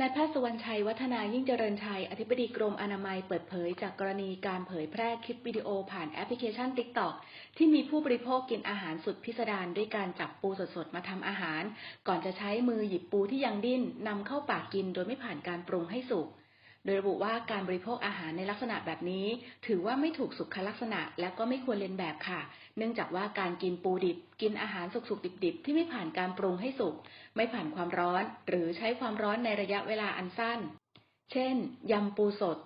นายแพทย์สุวรรณชัยวัฒนายิ่งเจริญชัย อธิบดีกรมอนามัยเปิดเผยจากกรณีการเผยแพร่คลิปวิดีโอผ่านแอปพลิเคชัน TikTok ที่มีผู้บริโภคกินอาหารสุดพิสดารด้วยการจับปูสดๆ มาทำอาหาร ก่อนจะใช้มือหยิบปูที่ยังดิ้นนำเข้าปากกินโดยไม่ผ่านการปรุงให้สุก โดยระบุว่าการบริโภคอาหารในลักษณะแบบนี้ ถือว่าไม่ถูกสุขลักษณะและก็ไม่ควรเลียนแบบค่ะ เนื่องจากว่าการกินปูดิบ กินอาหารสุกๆดิบๆ ที่ไม่ผ่านการปรุงให้สุก ไม่ผ่านความร้อน หรือใช้ความร้อนในระยะเวลาอันสั้น เช่น ยำปูสด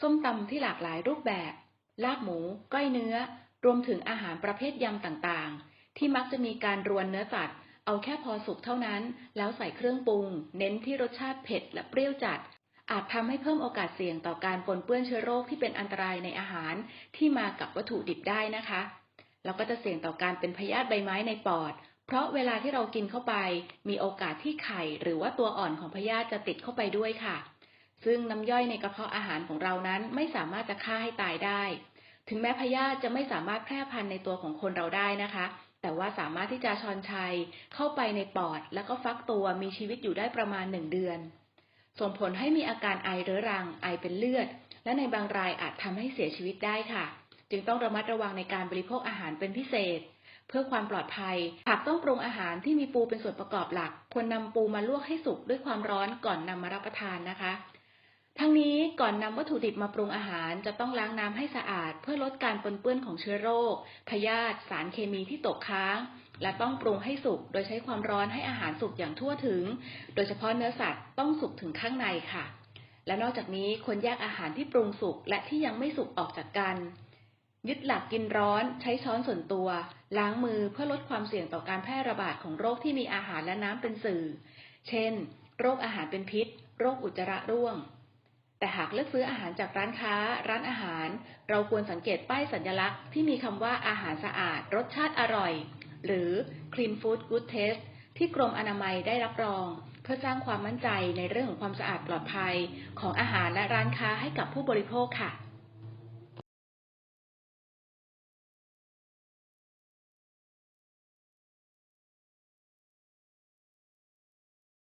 ส้มตำที่หลากหลายรูปแบบ ลาบหมู ก้อยเนื้อ รวมถึงอาหารประเภทยำต่างๆ ที่มักจะมีการรวนเนื้อสัตว์เอาแค่พอสุกเท่านั้น แล้วใส่เครื่องปรุง เน้นที่รสชาติเผ็ดและเปรี้ยวจัด อาจทำให้เพิ่มโอกาสเสี่ยงต่อการปนเปื้อนเชื้อโรคที่เป็นอันตรายในอาหารที่มากับวัตถุดิบได้นะคะ แล้วก็จะเสี่ยงต่อการเป็นพยาธิใบไม้ในปอด เพราะเวลาที่เรากินเข้าไป มีโอกาสที่ไข่ หรือว่าตัวอ่อนของพยาธิจะติดเข้าไปด้วยค่ะ ซึ่งน้ำย่อยในกระเพาะอาหารของเรานั้นไม่สามารถจะฆ่าให้ตายได้ ถึงแม้พยาธิจะไม่สามารถแพร่พันธุ์ในตัวของคนเราได้นะคะแต่ว่าสามารถที่จะชอนชัยเข้าไปในปอด แล้วก็ฟักตัวมีชีวิตอยู่ได้ประมาณหนึ่งเดือน ส่งผลให้มีอาการไอเรื้อรัง ไอเป็นเลือด และในบางรายอาจทำให้เสียชีวิตได้ค่ะ จึงต้องระมัดระวังในการบริโภคอาหารเป็นพิเศษ เพื่อความปลอดภัย หากต้องปรุงอาหารที่มีปูเป็นส่วนประกอบหลัก ควรนำปูมาลวกให้สุกด้วยความร้อนก่อนนำมารับประทานนะคะ ทั้งนี้ก่อนนำวัตถุดิบมาปรุงอาหารจะต้องล้างน้ำให้สะอาด เพื่อลดการปนเปื้อนของเชื้อโรค พยาธิสารเคมีที่ตกค้าง และต้องปรุงให้สุก โดยใช้ความร้อนให้อาหารสุกอย่างทั่วถึง โดยเฉพาะเนื้อสัตว์ต้องสุกถึงข้างในค่ะ และนอกจากนี้ควรแยกอาหารที่ปรุงสุกและที่ยังไม่สุกออกจากกัน ยึดหลักกินร้อนใช้ช้อนส่วนตัว ล้างมือเพื่อลดความเสี่ยงต่อการแพร่ระบาดของโรคที่มีอาหารและน้ำเป็นสื่อ เช่น โรคอาหารเป็นพิษ โรคอุจจาระร่วง แต่หากเลือกซื้ออาหารจากร้านค้า ร้านอาหาร เราควรสังเกตป้ายสัญลักษณ์ที่มีคำว่าอาหารสะอาด รสชาติอร่อย หรือ Clean Food Good Taste ที่กรมอนามัยได้รับรอง เพื่อสร้างความมั่นใจในเรื่องของความสะอาดปลอดภัย ของอาหารและร้านค้าให้กับผู้บริโภคค่ะ